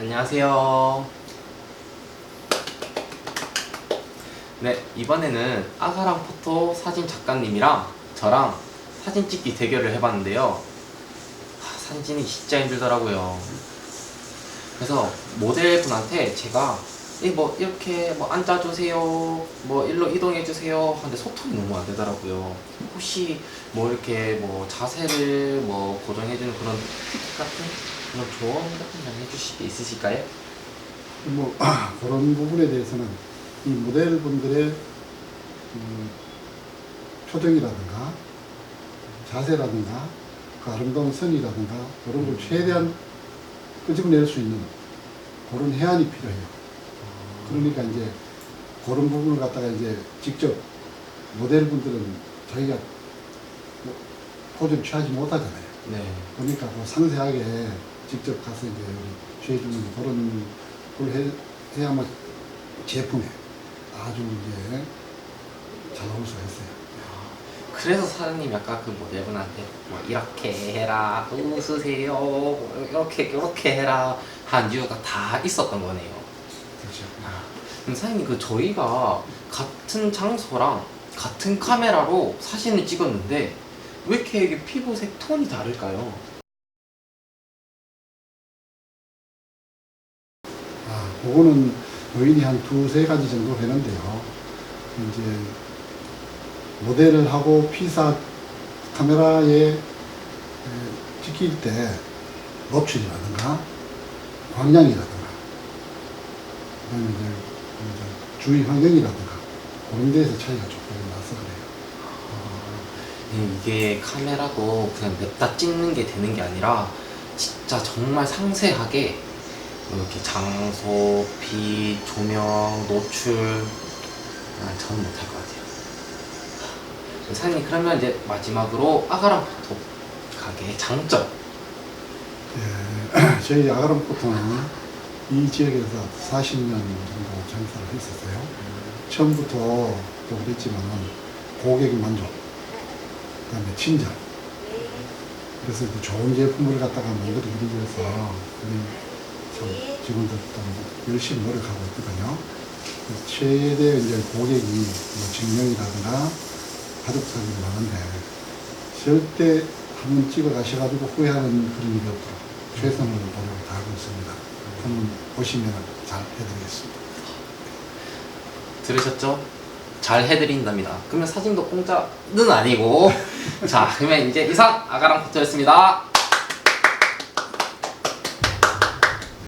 안녕하세요. 네, 이번에는 아사랑 포토 사진 작가님이랑 저랑 사진 찍기 대결을 해봤는데요. 하, 사진 찍는 게 진짜 힘들더라고요. 그래서 모델분한테 제가 이뭐 이렇게 뭐 앉아주세요, 뭐 일로 이동해주세요 하는데 소통이 너무 안 되더라고요. 혹시 뭐 이렇게 뭐 자세를 뭐 고정해주는 그런 팁 같은 그런 조언 같은 거 해주실 게 있으실까요? 뭐 그런 부분에 대해서는 이 모델 분들의 음, 표정이라든가 자세라든가 그 아름다운 선이라든가 그런 걸 최대한 끄집어낼 수 있는 그런 해안이 필요해요. 그러니까 이제 그런 부분을 갖다가 이제 직접 모델 분들은 자기가 뭐 포즈를 취하지 못하잖아요. 네. 그러니까 그 상세하게 직접 가서 이제 취해주는 그런 걸 해, 해야만 제품에 아주 이제 잘 나올 수가 있어요. 그래서 사장님 아까 그 모델분한테 뭐 이렇게 해라, 웃으세요, 뭐 이렇게 이렇게 해라 한 이유가 다 있었던 거네요. 그렇죠. 아, 그럼 사장님 그 저희가 같은 장소랑 같은 카메라로 사진을 찍었는데 왜 이렇게 이게 피부색 톤이 다를까요? 그거는 요인이 한 두세 가지 정도 되는데요. 이제 모델을 하고 피사 카메라에 에, 찍힐 때 노출이라든가 광량이라든가 그다음에 이제, 주위 환경이라든가 그런 데에서 차이가 조금 나서 그래요. 네, 이게 카메라도 그냥 냅다 찍는 게 되는 게 아니라 진짜 정말 상세하게 이렇게 장소, 빛, 조명, 노출 아, 저는 못할 것 같아요. 사장님 그러면 이제 마지막으로 아가람 포토 가게의 장점 예, 저희 아가람 포토는 이 지역에서 40년 정도 장사를 했었어요. 처음부터 또 그랬지만 고객 만족, 그 다음에 친절. 그래서 이제 좋은 제품을 갖다가 만들어드리기 위해서 참 직원들도 열심히 노력하고 있거든요. 최대 이제 고객이 뭐 증명이라든가 가족 사진이 많은데 절대 한번 찍어 가셔가지고 후회하는 그런 일이 없도록 최선을 노력을 다하고 있습니다. 한번 보시면 잘 해드리겠습니다. 들으셨죠? 잘 해드린답니다. 그러면 사진도 공짜는 아니고 자 그러면 이제 이상 아가람 포토였습니다.